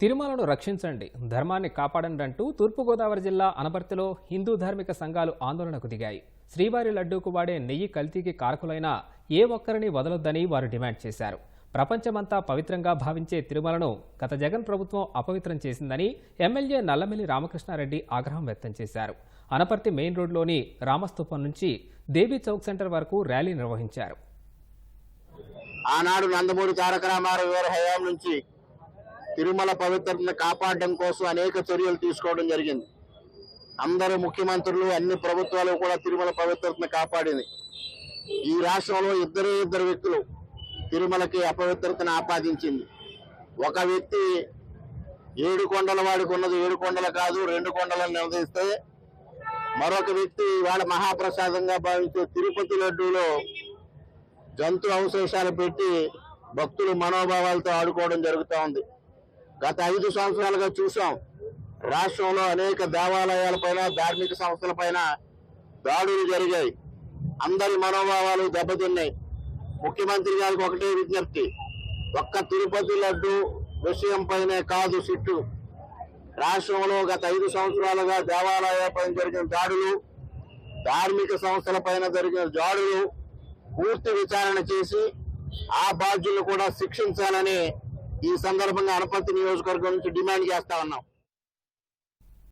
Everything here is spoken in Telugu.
తిరుమలను రక్షించండి ధర్మాన్ని కాపాడండి అంటూ తూర్పుగోదావరి జిల్లా అనపర్తిలో హిందూ ధార్మిక సంఘాలు ఆందోళనకు దిగాయి. శ్రీవారి లడ్డూకు వాడే నెయ్యి కల్తీకి కారకులైన ఏ ఒక్కరిని వదలొద్దని వారు డిమాండ్ చేశారు. ప్రపంచమంతా పవిత్రంగా భావించే తిరుమలను గత జగన్ ప్రభుత్వం అపవిత్రం చేసిందని ఎమ్మెల్యే నల్లమిల్లి రామకృష్ణారెడ్డి ఆగ్రహం వ్యక్తం చేశారు. అనపర్తి మెయిన్ రోడ్లోని రామస్తూపం నుంచి దేవీ చౌక్ సెంటర్ వరకు ర్యాలీ నిర్వహించారు. ఆనాడు నందమూరి తారక రామారావు గారి హయాం నుంచి తిరుమల పవిత్రతను కాపాడడం కోసం అనేక చర్యలు తీసుకోవడం జరిగింది. అందరూ ముఖ్యమంత్రులు అన్ని ప్రభుత్వాలు కూడా తిరుమల పవిత్రతను కాపాడింది. ఈ రాష్ట్రంలో ఇద్దరే ఇద్దరు వ్యక్తులు తిరుమలకి అపవిత్రతను ఆపాదించింది. ఒక వ్యక్తి ఏడు కొండల వాడికి ఉన్నది ఏడు కొండలు కాదు రెండు కొండలను నిర్వహిస్తే మరొక వ్యక్తి వాళ్ళ మహాప్రసాదంగా భావించే తిరుపతి లడ్డూలో జంతు అవశేషాలు పెట్టి భక్తులు మనోభావాలతో ఆడుకోవడం జరుగుతూ ఉంది గత ఐదు సంవత్సరాలుగా చూసాం రాష్ట్రంలో అనేక దేవాలయాలపైన ధార్మిక సంస్థలపైన దాడులు జరిగాయి. అందరి మనోభావాలు దెబ్బతిన్నాయి. ముఖ్యమంత్రి గారికి ఒకటే విజ్ఞప్తి ఒక్క తిరుపతి లడ్డు విషయం కాదు సిట్టు. రాష్ట్రంలో గత ఐదు సంవత్సరాలుగా దేవాలయాలపైన జరిగిన దాడులు ధార్మిక సంస్థల పైన జరిగిన దాడులు పూర్తి విచారణ చేసి ఆ బాధ్యులను కూడా శిక్షించాలని ఈ సందర్భంగా అనపర్తి నియోజకవర్గం నుంచి డిమాండ్ చేస్తా ఉన్నాం.